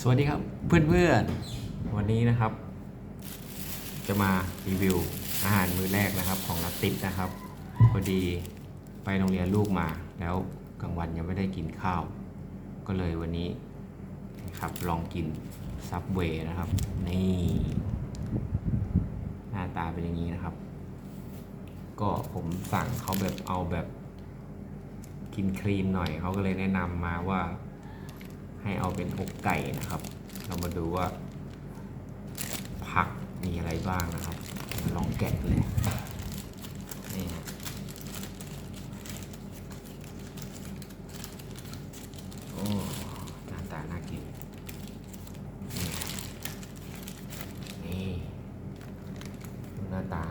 สวัสดีครับเพื่อนๆวันนี้นะครับ จะมารีวิวอาหารมื้อแรกนะครับ ของนัตติดนะครับพอดีไปโรงเรียนลูกมา แล้วกลางวันยังไม่ได้กินข้าว ก็เลยวันนี้นะครับลองกินซับเวย์นะครับ นี่หน้าตาเป็นอย่างนี้นะครับ ก็ผมสั่งเขาแบบเอาแบบกินครีมหน่อยเขาก็เลยแนะนำมาว่า ให้เอาเป็นอกไก่นะครับ เรามาดูว่า ผักมีอะไรบ้างนะครับ ลองแกะเลยนี่ฮะโอ้หน้าตาน่ากินนี่หน้าตา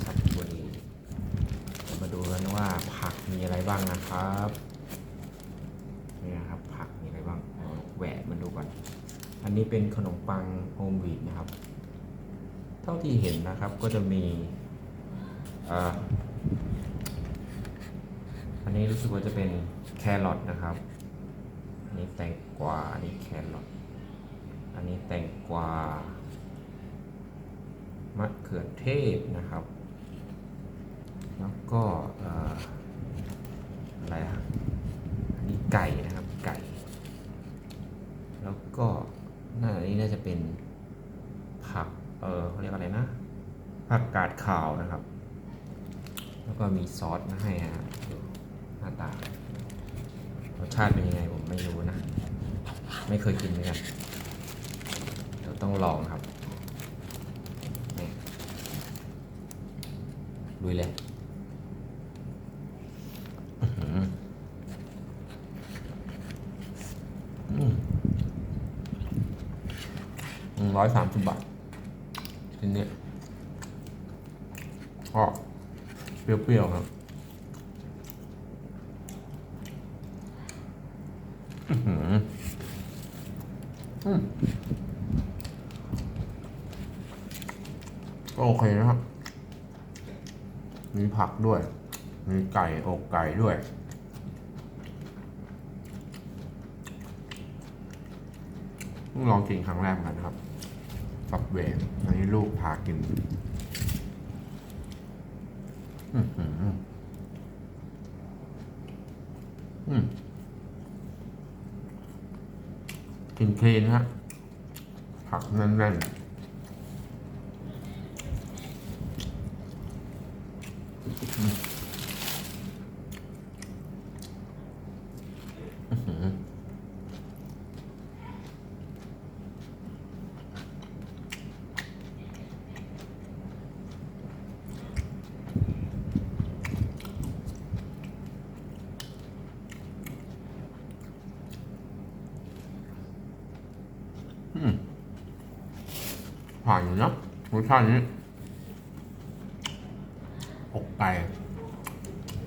สับเวยเรามาดูกันว่าผักมีอะไรบ้างนะครับ นะครับ ผักมีอะไรบ้างแหวะมาดูก่อน อันนี้เป็นขนมปังโฮมวีดนะครับ เท่าที่เห็นนะครับก็จะมีอันนี้รู้สึกว่าจะเป็นแครอทนะครับ อันนี้แตงกวา อันนี้แครอท อันนี้แตงกวามะเขือเทศนะครับ แล้วก็ออะไรอะ อันนี้ไก่นะครับไก่ แล้วก็น่าอันนี้น่าจะเป็นผัก เออเขาเรียกอะไรนะผักกาดขาวนะครับ แล้วก็มีซอสมาให้ฮะหน้าตารสชาติเป็นยังไงผมไม่รู้นะ ไม่เคยกินเหมือนกันเดี๋ยวต้องลองครับนี่ลุยเลยอื้อหือร้อยสามสิบบาท ทีนี้ก็เปรี้ยวๆครับอื้อหืออืมก็โอเคนะครับ มีผักด้วย มีไก่อกไก่ด้วย ลองกินครั้งแรกกันนะครับ ฟับเวย์อันนี้ลูกพากินอืมอืมกินคลีนฮะผักแน่นๆอื ผ่านอยู่นะรสชาตินี้อกไก่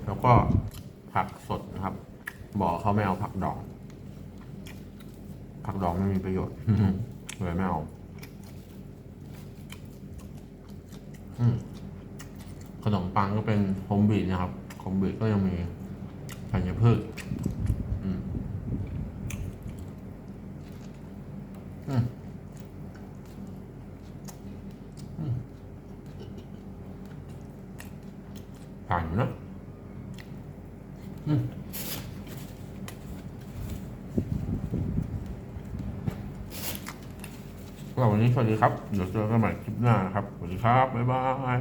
แล้วก็ผักสดนะครับ บอกเขาไม่เอาผักดอง ผักดองไม่มีประโยชน์เลยไม่เอาอขนมปังก็เป็นโฮมบีดนะครับโฮมบีดก็ยังมีธัญพืชอืมอืมอืม ผ่านอยู่นะอืมก็วันนี้สวัสดีครับ เดี๋ยวเจอกันใหม่คลิปหน้านะครับ สวัสดีครับ บ๊ายบาย